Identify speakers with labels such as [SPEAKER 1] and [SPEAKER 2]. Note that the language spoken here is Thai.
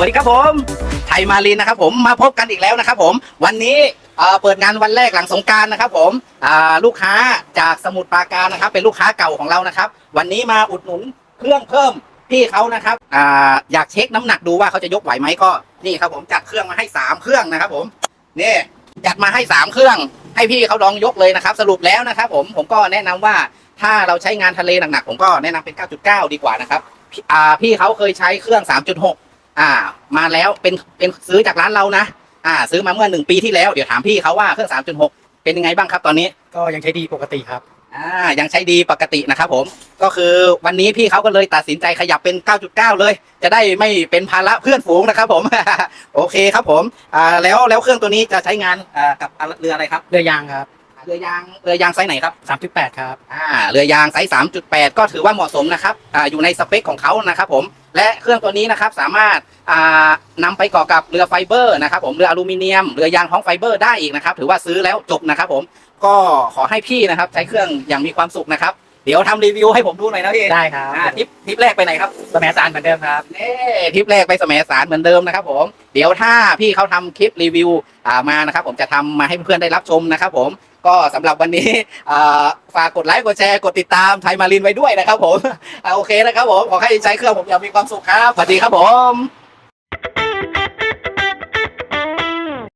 [SPEAKER 1] วัสดีครับผม ไทยมารินนะครับผมมาพบกันอีกแล้วนะครับผมวันนี้เปิดงานวันแรกหลังสงการนะครับผมลูกค้าจากสมุทรปราการนะครับ เป็นลูกค้าเก่าของเรานะครับ วันนี้มาอุดหนุนเครื่องเพิ่มพี่เขานะครับออยากเช็คน้ำหนักดูว่าเขาจะยกไหวไหมก็นี่ครับผมจัดเครื่องมาให้สามเครื่องนะครับผมนี่จัดมาให้สามเครื่อง ให้พี่เขาลองยกเลยนะครับ สรุปแล้วนะครับผมผมก็แนะนำว่าถ้าเราใช้งานทะเลหนักๆผมก็แนะนำเป็น 9.9 ดีกว่านะครับพพี่เขาเคยใช้เครื่อง 3.6 อ่า มาแล้วเป็นเป็นซื้อจากร้านเรานะอ่า ซื้อมาเมื่อหนึ่งปีที่แล้วเดี๋ยวถามพี่เขาว่าเครื่อง3.6เป็นยังไงบ้างครับตอนนี้
[SPEAKER 2] ก็ยังใช้ดีปกติครับ
[SPEAKER 1] อ่ายังใช้ดีปกตินะครับผมก็คือวันนี้พี่เขาก็เลยตัดสินใจขยับเป็น 9.9 เลย จะได้ไม่เป็นภาระเพื่อนฝูงนะครับผม โอเคครับผมอ่าแล้วแล้วเครื่องตัวนี้จะใช้งานอ่ากับเรืออะไรครับ
[SPEAKER 2] เรือยางครับ
[SPEAKER 1] เรือยางเรือยางไซส์ไหนครับ
[SPEAKER 2] 3.8 ครับ
[SPEAKER 1] อ่าเรือยางไซส์ 3.8 ก็ถือว่าเหมาะสมนะครับอ่าอยู่ในสเปคของเขานะครับผม และเครื่องตัวนี้นะครับสามารถนำนำไปก่อกับเรือไฟเบอร์นะครับผมเรืออลูมิเนียมเรือยางท้องไฟเบอร์ได้อีกนะครับ ถือว่าซื้อแล้วจบนะครับผมก็ขอให้พี่นะครับใช้เครื่องอย่างมีความสุขนะครับ เดี๋ยวทำรีวิวให้ผมดูหน่อยนะพี่
[SPEAKER 2] ได้ครับ
[SPEAKER 1] อ่าทริปทริปแรกไปไหนครับ
[SPEAKER 2] สมัยสารเหมือนเดิมครับ
[SPEAKER 1] เน่ทริปแรกไปแสมสารเหมือนเดิมนะครับผม เดี๋ยวถ้าพี่เขาทำคลิปรีวิวอ่ามานะครับ ผมจะทำมาให้เพื่อนๆได้รับชมนะครับผม ก็สำหรับวันนี้อ่าฝากกดไลค์กดแชร์กดติดตามไทยมารินไว้ด้วยนะครับผมอ่าโอเคนะครับผม ขอให้ใช้เครื่องผมอย่างมีความสุขครับ สวัสดีครับผม